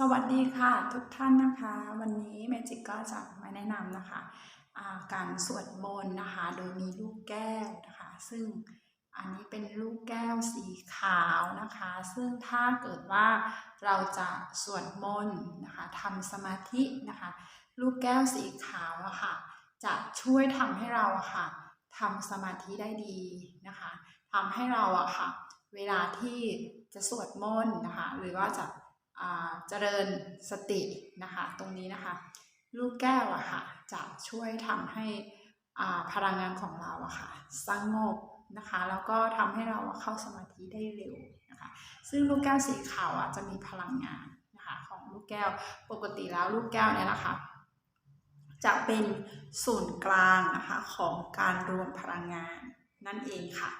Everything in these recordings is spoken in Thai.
สวัสดีค่ะทุกท่านนะคะ วันนี้แมจิกก็จะมาแนะนำนะคะอ่าการสวดมนต์นะคะ โดยมีลูกแก้วนะคะ ซึ่งอันนี้เป็นลูกแก้วสีขาวนะคะ ซึ่งถ้าเกิดว่าเราจะสวดมนต์นะคะทำสมาธินะคะ ลูกแก้วสีขาวอะค่ะจะช่วยทำให้เราอะค่ะทำสมาธิได้ดีนะคะทำให้เราอะค่ะ เวลาที่จะสวดมนต์นะคะ หรือว่าจะ เจริญสตินะคะ ตรงนี้นะคะ ลูกแก้วอะค่ะจะช่วยทำให้พลังงานของเราอะค่ะสงบนะคะแล้วก็ทำให้เราเข้าสมาธิได้เร็วนะคะ ซึ่งลูกแก้วสีขาวอะจะมีพลังงานนะคะของลูกแก้วปกติแล้วลูกแก้วเนี่ยนะคะ จะเป็นศูนย์กลางนะคะของการรวมพลังงานนั่นเองค่ะ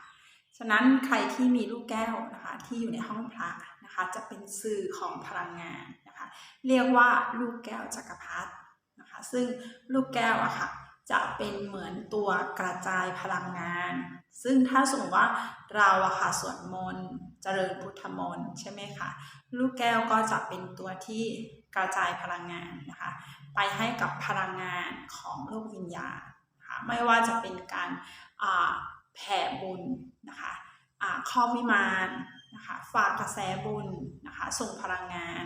ฉะนั้นใครที่มีลูกแก้วนะคะที่อยู่ในห้องพระ นะคะจะเป็นสื่อของพลังงานนะคะเรียกว่าลูกแก้วจักรพรรดินะคะซึ่งลูกแก้วอะค่ะจะเป็นเหมือนตัวกระจายพลังงาน ซึ่งถ้าสมมติว่าเราอะค่ะสวดมนต์เจริญพุทธมนต์ใช่ไหมคะลูกแก้วก็จะเป็นตัวที่กระจายพลังงานนะคะไปให้กับพลังงานของโลกวิญญาณนะคะไม่ว่าจะเป็นการแผ่บุญนะคะอ่าครอบวิมาน นะคะฝากกระแสบุญนะคะส่งพลังงาน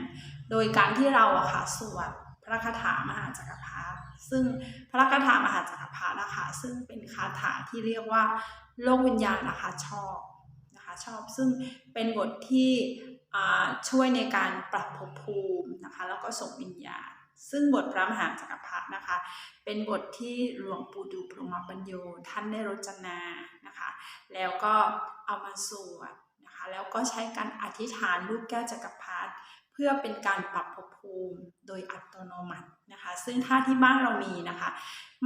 โดยการที่เราอะค่ะสวดพระคาถามหาจักรพรรดิซึ่งพระคาถามหาจักรพรรดินะคะซึ่งเป็นคาถาที่เรียกว่าโลกวิญญาณนะคะชอบนะคะชอบซึ่งเป็นบทที่ช่วยในการปรับภพภูมินะคะแล้วก็ส่งวิญญาณ ซึ่งบทพระมหาจักรพรรดินะคะ เป็นบทที่หลวงปู่ดูพรหมปัญโยท่านได้รจนานะคะ แล้วก็เอามาสวด แล้วก็ใช้การอธิษฐานลูกแก้วจักรพรรดิเพื่อเป็นการปรับภพภูมิโดยอัตโนมัตินะคะ ซึ่งถ้าที่บ้านเรามีนะคะ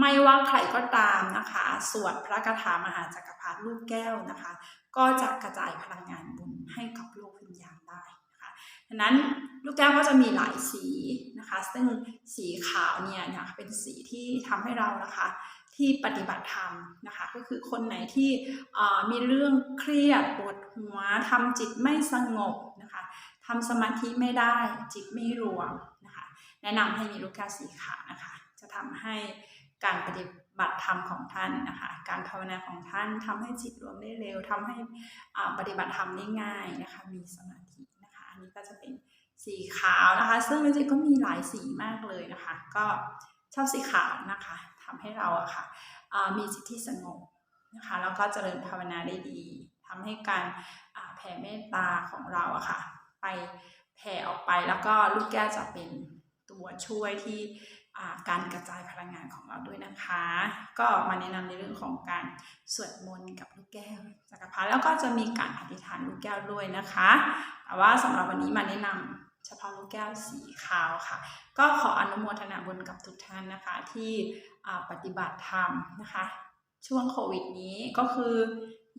ไม่ว่าใครก็ตามนะคะ สวดพระคาถามหาจักรพรรดิลูกแก้วนะคะ ก็จะกระจายพลังงานบุญให้กับโลกวิญญาณได้นะคะดังนั้นลูกแก้วก็จะมีหลายสีนะคะ ซึ่งสีขาวเนี่ยนะเป็นสีที่ทำให้เรานะคะ ที่ปฏิบัติธรรมนะคะก็คือคนไหนที่มีเรื่องเครียดปวดหัวทำจิตไม่สงบนะคะทำสมาธิไม่ได้จิตไม่รวมนะคะแนะนำให้มีลูกแก้วสีขาวนะคะจะทำให้การปฏิบัติธรรมของท่านนะคะการภาวนาของท่านทำให้จิตรวมได้เร็วทำให้ปฏิบัติธรรมได้ง่ายนะคะมีสมาธินะคะอันนี้ก็จะเป็นสีขาวนะคะ ซึ่งจริงๆก็มีหลายสีมากเลยนะคะ ก็ชอบสีขาวนะคะ ทำให้เราอะค่ะมีจิตที่สงบนะคะแล้วก็เจริญภาวนาได้ดีทำให้การแผ่เมตตาของเราอะค่ะไปแผ่ออกไปแล้วก็ลูกแก้วจะเป็นตัวช่วยที่การกระจายพลังงานของเราด้วยนะคะ ก็มาแนะนำในเรื่องของการสวดมนต์กับลูกแก้วจักรพรรดิแล้วก็จะมีการอธิษฐานลูกแก้วด้วยนะคะ แต่ว่าสำหรับวันนี้มาแนะนำ เฉพาะลูกแก้วสีขาวค่ะ ก็ขออนุโมทนาบุญกับทุกท่านนะคะที่ปฏิบัติธรรมนะคะ ช่วงโควิดนี้ก็คือ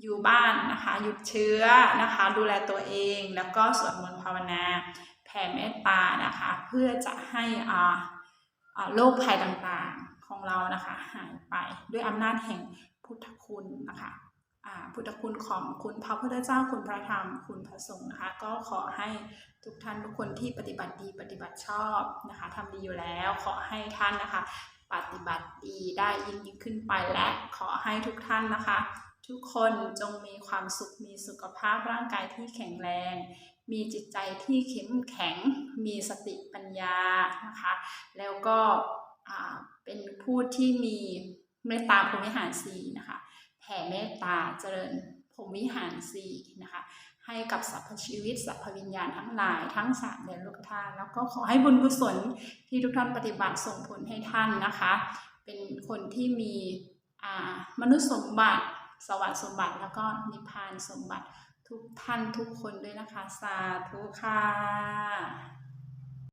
อยู่บ้านนะคะ หยุดเชื้อนะคะ ดูแลตัวเองแล้วก็สวดมนต์ภาวนาแผ่เมตตานะคะ เพื่อจะให้อ่าโรคภัยต่างๆของเรานะคะ หายไปด้วยอำนาจแห่งพุทธคุณนะคะ พุทธคุณของคุณพระพุทธเจ้าคุณพระธรรม คุณพระสงฆ์นะคะ ก็ขอให้ทุกท่านทุกคนที่ปฏิบัติดีปฏิบัติชอบนะคะทำดีอยู่แล้วขอให้ท่านนะคะ ปฏิบัติดีได้ยิ่งยิ่งขึ้นไปและขอให้ทุกท่านนะคะ ทุกคนจงมีความสุขมีสุขภาพร่างกายที่แข็งแรง มีจิตใจที่เข้มแข็ง มีสติปัญญานะคะ แล้วก็เป็นผู้ที่มีเมตตาพรหมวิหารสีนะคะ แผ่เมตตาเจริญพรมวิหารสีนะคะให้กับสรรพชีวิตสรรพวิญญาณทั้งหลายทั้งสามเดนโลกธาตุแล้วก็ขอให้บุญกุศลที่ทุกท่านปฏิบัติส่งผลให้ท่านนะคะ เป็นคนที่มีมนุษย์สมบัติ สวรรค์สมบัติแล้วก็นิพพานสมบัติทุกท่านทุกคนด้วยนะคะ สาธุค่ะ